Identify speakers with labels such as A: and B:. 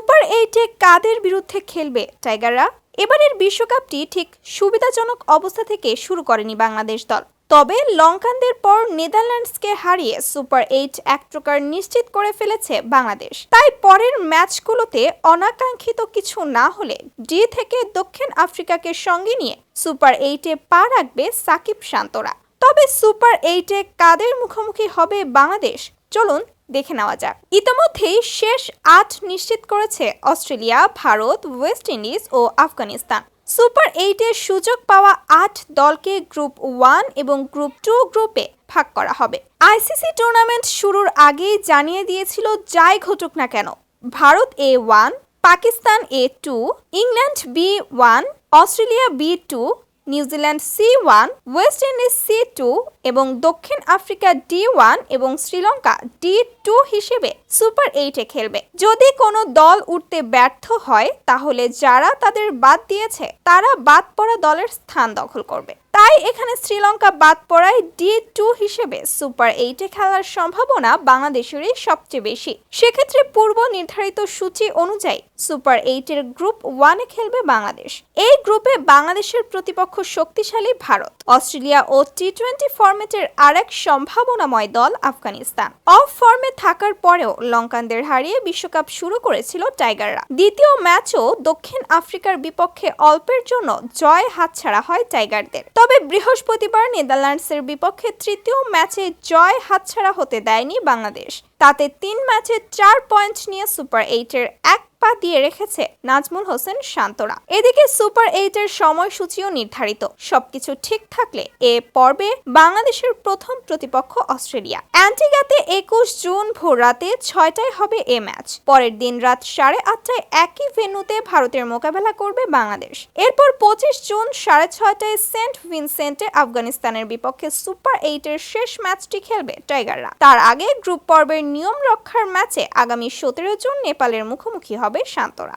A: Super এইটে কাদের বিরুদ্ধে খেলবে টাইগাররা? এবারের বিশ্বকাপটি ঠিক সুবিধাজনক অবস্থা থেকে শুরু করেনি বাংলাদেশ দল। তবে লঙ্কানদের পর নেদারল্যান্ডসকে হারিয়ে সুপার এইট এক প্রকার নিশ্চিত করে ফেলেছে বাংলাদেশ। তাই পরের ম্যাচগুলোতে অনাকাঙ্ক্ষিত কিছু না হলে ডি থেকে দক্ষিণ আফ্রিকাকে সঙ্গে নিয়ে সুপার এইটে পা রাখবে সাকিব শান্তরা। তবে সুপার এইটে কাদের মুখোমুখি হবে বাংলাদেশ? চলুন দেখে নেওয়া যাক। ইতোমধ্যেই শেষ আট নিশ্চিত করেছে অস্ট্রেলিয়া, ভারত, ওয়েস্ট ইন্ডিজ ও আফগানিস্তান। সুপার এইটের সুযোগ পাওয়া আট দলকে গ্রুপ ওয়ান এবং গ্রুপ টু গ্রুপে ভাগ করা হবে। আইসিসি টুর্নামেন্ট শুরুর আগেই জানিয়ে দিয়েছিল, যাই ঘটুক না কেন। Bharat A one, Pakistan A two, England B one, Australia B two New Zealand C one, West Indies C two এবং দক্ষিণ আফ্রিকা ডি ওয়ান এবং শ্রীলঙ্কা ডি টু হিসেবে সুপার এইটে খেলবে। যদি কোনো দল উঠতে ব্যর্থ হয়, তাহলে যারা তাদের বাদ দিয়েছে, তারা বাদ পড়া দলের স্থান দখল করবে। তাই এখানে শ্রীলঙ্কা বাদ পড়ায় ডি টু হিসেবে সুপার এইটে খেলার সম্ভাবনা বাংলাদেশেরই সবচেয়ে বেশি। সেক্ষেত্রে পূর্ব নির্ধারিত সূচি অনুযায়ী সুপার এইটের গ্রুপ ওয়ানে খেলবে বাংলাদেশ। এই গ্রুপে বাংলাদেশের প্রতিপক্ষ শক্তিশালী ভারত। অস্ট্রেলিয়া ও টি টোয়েন্টি ফরম্যাটের আরেক সম্ভাবনাময় দল আফগানিস্তান। অফ ফর্মে থাকার পরেও লঙ্কানদের হারিয়ে বিশ্বকাপ শুরু করেছিল টাইগাররা। দ্বিতীয় ম্যাচও দক্ষিণ আফ্রিকার বিপক্ষে অল্পের জন্য জয় হাতছাড়া হয় টাইগারদের। তবে বৃহস্পতিবার নেদারল্যান্ডসের বিপক্ষে তৃতীয় ম্যাচে জয় হাতছাড়া হতে দেয়নি বাংলাদেশ। তাতে তিন ম্যাচে চার পয়েন্ট নিয়ে সুপার এইটের এক পা দিয়ে রেখেছে নাজমুল হোসেন শান্তরা। এদিকে সুপার এইটের সময়সূচিও নির্ধারিত। সবকিছু ঠিক থাকলে এ পর্বে বাংলাদেশের প্রথম প্রতিপক্ষ অস্ট্রেলিয়া। অ্যান্টিগাতে একুশ জুন ভোর রাতে ছয়টায় হবে এ ম্যাচ। পরের দিন রাত সাড়ে আটটায় একই ভেন্যুতে ভারতের মোকাবেলা করবে বাংলাদেশ। এরপর পঁচিশ জুন সাড়ে ছয়টায় সেন্ট ভিনসেন্টে আফগানিস্তানের বিপক্ষে সুপার এইটের শেষ ম্যাচটি খেলবে টাইগাররা। তার আগে গ্রুপ পর্বের নিয়ম রক্ষার ম্যাচে আগামী সতেরো জুন নেপালের মুখোমুখি হবে শান্তরা